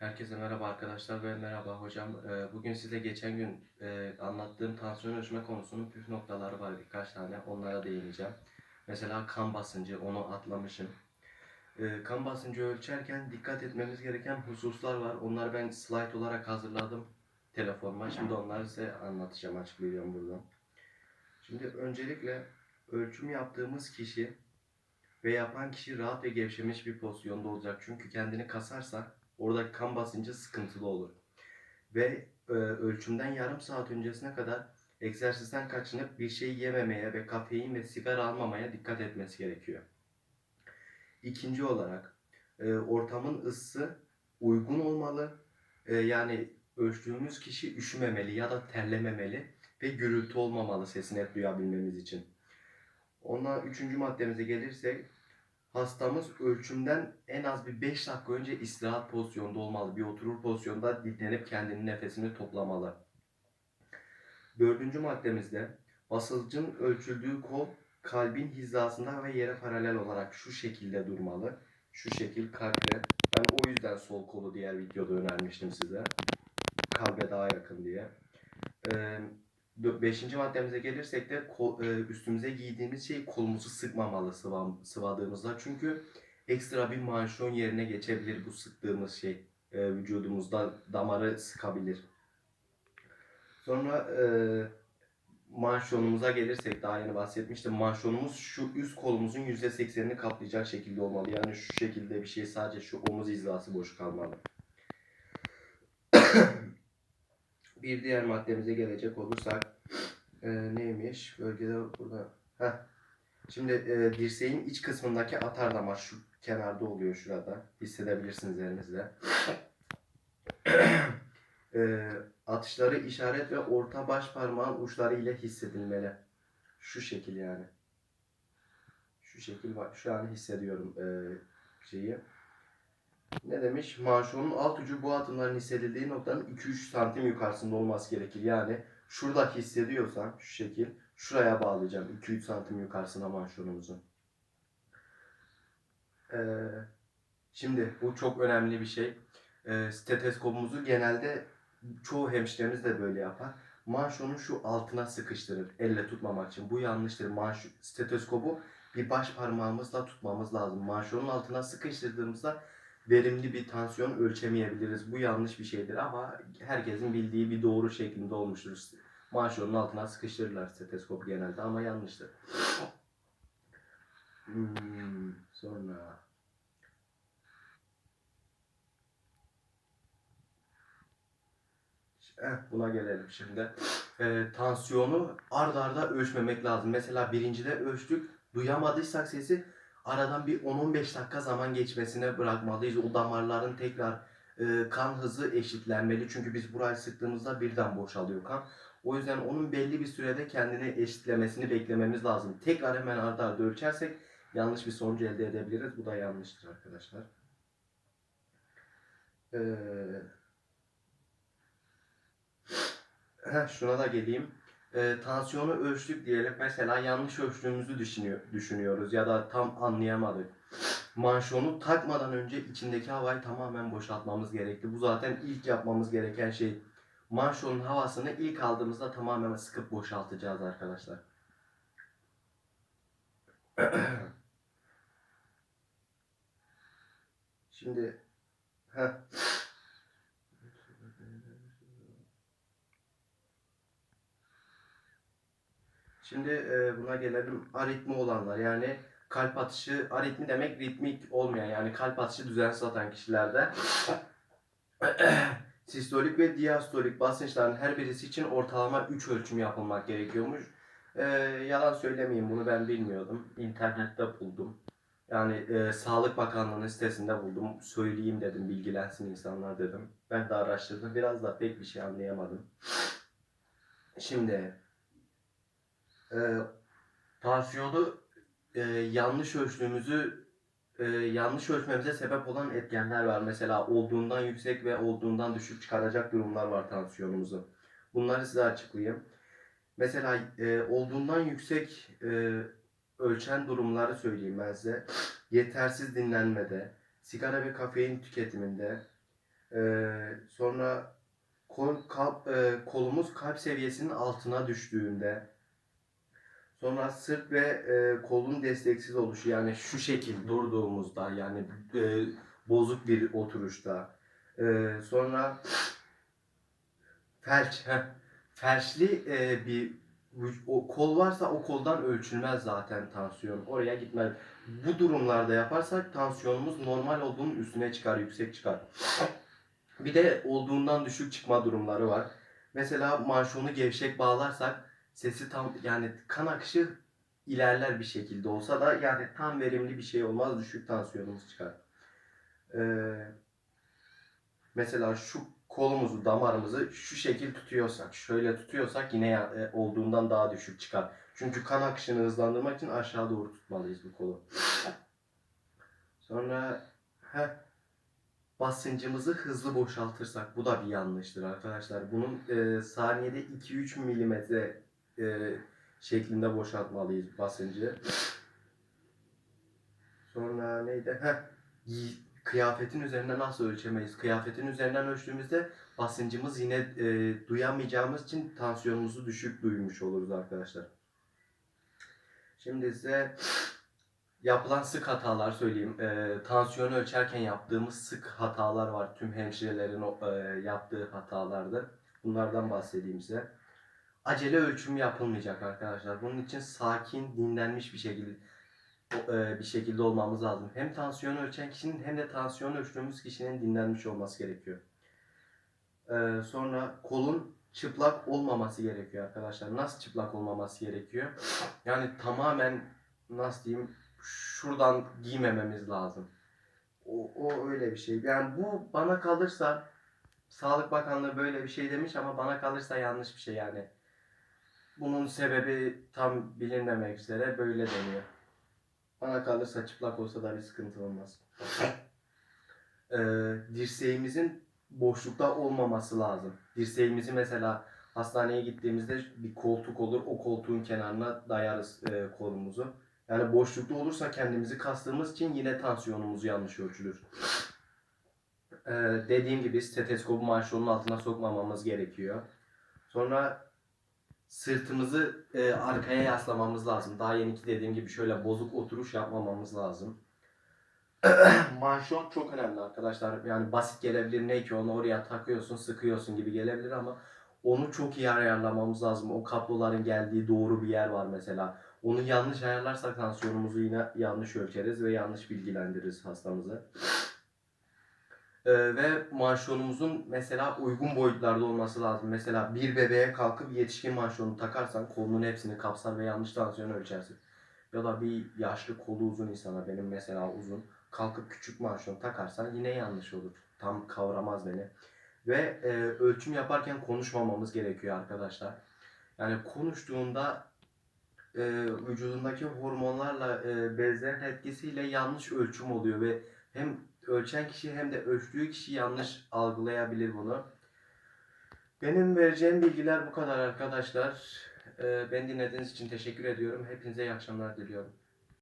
Herkese merhaba arkadaşlar ve merhaba hocam. Ee, Bugün size geçen gün e, anlattığım tansiyon ölçme konusunun püf noktaları var birkaç tane. Onlara değineceğim. Mesela kan basıncı, onu atlamışım. Ee, Kan basıncı ölçerken dikkat etmemiz gereken hususlar var. Onları ben slide olarak hazırladım telefonuma. Şimdi onları size anlatacağım, açıklayacağım buradan. Şimdi öncelikle ölçüm yaptığımız kişi ve yapan kişi rahat ve gevşemiş bir pozisyonda olacak. Çünkü kendini kasarsa oradaki kan basıncı sıkıntılı olur. Ve e, ölçümden yarım saat öncesine kadar egzersizden kaçınıp bir şey yememeye ve kafein ve sigara almamaya dikkat etmesi gerekiyor. İkinci olarak e, ortamın ısısı uygun olmalı. E, yani ölçtüğümüz kişi üşümemeli ya da terlememeli ve gürültü olmamalı sesini hep duyabilmemiz için. Ondan üçüncü maddemize gelirsek hastamız ölçümden en az bir 5 dakika önce istirahat pozisyonda olmalı. Bir oturur pozisyonda dinlenip kendini nefesini toplamalı. Dördüncü maddemizde basıncın ölçüldüğü kol kalbin hizasında ve yere paralel olarak şu şekilde durmalı. Şu şekil kalple. Ben o yüzden sol kolu diğer videoda önermiştim size. Kalbe daha yakın diye. Ee, Dö- Beşinci maddemize gelirsek de e, üstümüze giydiğimiz şey kolumuzu sıkmamalı sıvadığımızda. Çünkü ekstra bir manşon yerine geçebilir bu sıktığımız şey. E, vücudumuzda damarı sıkabilir. Sonra e, manşonumuza gelirsek daha yeni bahsetmiştim. Manşonumuz şu üst kolumuzun %80'ini kaplayacak şekilde olmalı. Yani şu şekilde bir şey sadece şu omuz hizası boş kalmalı. Bir diğer maddemize gelecek olursak e, neymiş? Bölgede burada. Heh. Şimdi e, dirseğin iç kısmındaki atar damar şu kenarda oluyor şurada. Hissedebilirsiniz elinizle. e, atışları işaret ve orta baş parmağın uçları ile hissedilmeli. Şu şekil yani. Şu şekil. Şu an hissediyorum e, şeyi. Ne demiş? Manşonun alt ucu bu atımların hissedildiği noktanın 2-3 santim yukarısında olması gerekir. Yani şurada hissediyorsan şu şekil şuraya bağlayacağım 2-3 santim yukarısına manşonumuzu. Ee, şimdi bu çok önemli bir şey. Ee, steteskopumuzu genelde çoğu hemşiremiz de böyle yapar. Manşonun şu altına sıkıştırır elle tutmamak için. Bu yanlıştır. Manş stetoskopu bir baş parmağımızla tutmamız lazım. Manşonun altına sıkıştırdığımızda verimli bir tansiyon ölçemeyebiliriz. Bu yanlış bir şeydir ama herkesin bildiği bir doğru şeklinde olmuştur. Manşonun altına sıkıştırırlar stetoskopu genelde ama yanlıştır. Hmm, sonra Eh, buna gelelim şimdi. Ee, tansiyonu ard arda ölçmemek lazım. Mesela birincide ölçtük, duyamadıysak sesi aradan bir 10-15 dakika zaman geçmesine bırakmalıyız. O damarların tekrar e, kan hızı eşitlenmeli. Çünkü biz burayı sıktığımızda birden boşalıyor kan. O yüzden onun belli bir sürede kendini eşitlemesini beklememiz lazım. Tekrar hemen arda arda ölçersek yanlış bir sonuç elde edebiliriz. Bu da yanlıştır arkadaşlar. Ee, heh, şuna da geleyim. Ee, tansiyonu ölçtük diyelim. Mesela yanlış ölçtüğümüzü düşünüyor, düşünüyoruz ya da tam anlayamadık. Manşonu takmadan önce içindeki havayı tamamen boşaltmamız gerekli. Bu zaten ilk yapmamız gereken şey. Manşonun havasını ilk aldığımızda tamamen sıkıp boşaltacağız arkadaşlar. Şimdi heh. Şimdi e, buna gelelim aritmi olanlar yani kalp atışı aritmi demek ritmik olmayan yani kalp atışı düzensiz atan kişilerde sistolik ve diastolik basınçların her birisi için ortalama 3 ölçüm yapılmak gerekiyormuş. E, yalan söylemeyeyim bunu ben bilmiyordum. İnternette buldum. Yani e, Sağlık Bakanlığı'nın sitesinde buldum. Söyleyeyim dedim bilgilensin insanlar dedim. Ben de araştırdım. Biraz da pek bir şey anlayamadım. Şimdi e, tansiyonu e, yanlış ölçtüğümüzü e, yanlış ölçmemize sebep olan etkenler var. Mesela olduğundan yüksek ve olduğundan düşük çıkaracak durumlar var tansiyonumuzu. Bunları size açıklayayım. Mesela e, olduğundan yüksek e, ölçen durumları söyleyeyim ben size. Yetersiz dinlenmede, sigara ve kafein tüketiminde, Ee, sonra kol, kalp, e, kolumuz kalp seviyesinin altına düştüğünde sonra sırt ve e, kolun desteksiz oluşu yani şu şekil durduğumuzda yani e, bozuk bir oturuşta. Ee, sonra felç felçli e, bir o kol varsa o koldan ölçülmez zaten tansiyon. Oraya gitmez. Bu durumlarda yaparsak tansiyonumuz normal olduğunun üstüne çıkar yüksek çıkar. Bir de olduğundan düşük çıkma durumları var. Mesela manşonu gevşek bağlarsak sesi tam yani kan akışı ilerler bir şekilde olsa da yani tam verimli bir şey olmaz. Düşük tansiyonumuz çıkar. Ee, mesela şu kolumuzu, damarımızı şu şekil tutuyorsak, şöyle tutuyorsak yine e, olduğundan daha düşük çıkar. Çünkü kan akışını hızlandırmak için aşağı doğru tutmalıyız bu kolu. Sonra heh, basıncımızı hızlı boşaltırsak bu da bir yanlıştır arkadaşlar. Bunun e, saniyede 2-3 milimetre e, şeklinde boşaltmalıyız basıncı. Sonra neydi? Heh, kıyafetin üzerinden nasıl ölçemeyiz? Kıyafetin üzerinden ölçtüğümüzde basıncımız yine e, duyamayacağımız için tansiyonumuzu düşük duymuş oluruz arkadaşlar. Şimdi size yapılan sık hatalar söyleyeyim. E, tansiyonu ölçerken yaptığımız sık hatalar var. Tüm hemşirelerin e, yaptığı hatalardı. Bunlardan bahsedeyim size. Acele ölçüm yapılmayacak arkadaşlar. Bunun için sakin, dinlenmiş bir şekilde e, bir şekilde olmamız lazım. Hem tansiyonu ölçen kişinin hem de tansiyonu ölçtüğümüz kişinin dinlenmiş olması gerekiyor. E, sonra kolun çıplak olmaması gerekiyor arkadaşlar. Nasıl çıplak olmaması gerekiyor? Yani tamamen nasıl diyeyim şuradan giymememiz lazım. O, o öyle bir şey. Yani bu bana kalırsa Sağlık Bakanlığı böyle bir şey demiş ama bana kalırsa yanlış bir şey yani. Bunun sebebi tam bilinmemek üzere böyle deniyor. Bana kalırsa çıplak olsa da bir sıkıntı olmaz. Ee, dirseğimizin boşlukta olmaması lazım. Dirseğimizi mesela hastaneye gittiğimizde bir koltuk olur. O koltuğun kenarına dayarız e, kolumuzu. Yani boşlukta olursa kendimizi kastığımız için yine tansiyonumuz yanlış ölçülür. Ee, dediğim gibi stetoskopu manşonun altına sokmamamız gerekiyor. Sonra sırtımızı e, arkaya yaslamamız lazım. Daha yeniki dediğim gibi şöyle bozuk oturuş yapmamamız lazım. Manşon çok önemli arkadaşlar. Yani basit gelebilir ne ki onu oraya takıyorsun, sıkıyorsun gibi gelebilir ama onu çok iyi ayarlamamız lazım. O kabloların geldiği doğru bir yer var mesela. Onu yanlış ayarlarsak tansiyonumuzu yine yanlış ölçeriz ve yanlış bilgilendiririz hastamızı. Ee, ve manşonumuzun mesela uygun boyutlarda olması lazım. Mesela bir bebeğe kalkıp yetişkin manşonu takarsan kolunun hepsini kapsar ve yanlış tansiyon ölçersin. Ya da bir yaşlı kolu uzun insana benim mesela uzun kalkıp küçük manşon takarsan yine yanlış olur. Tam kavramaz beni. Ve e, ölçüm yaparken konuşmamamız gerekiyor arkadaşlar. Yani konuştuğunda e, vücudundaki hormonlarla e, bezlerin etkisiyle yanlış ölçüm oluyor ve hem ölçen kişi hem de ölçtüğü kişi yanlış algılayabilir bunu. Benim vereceğim bilgiler bu kadar arkadaşlar. E, beni dinlediğiniz için teşekkür ediyorum. Hepinize iyi akşamlar diliyorum.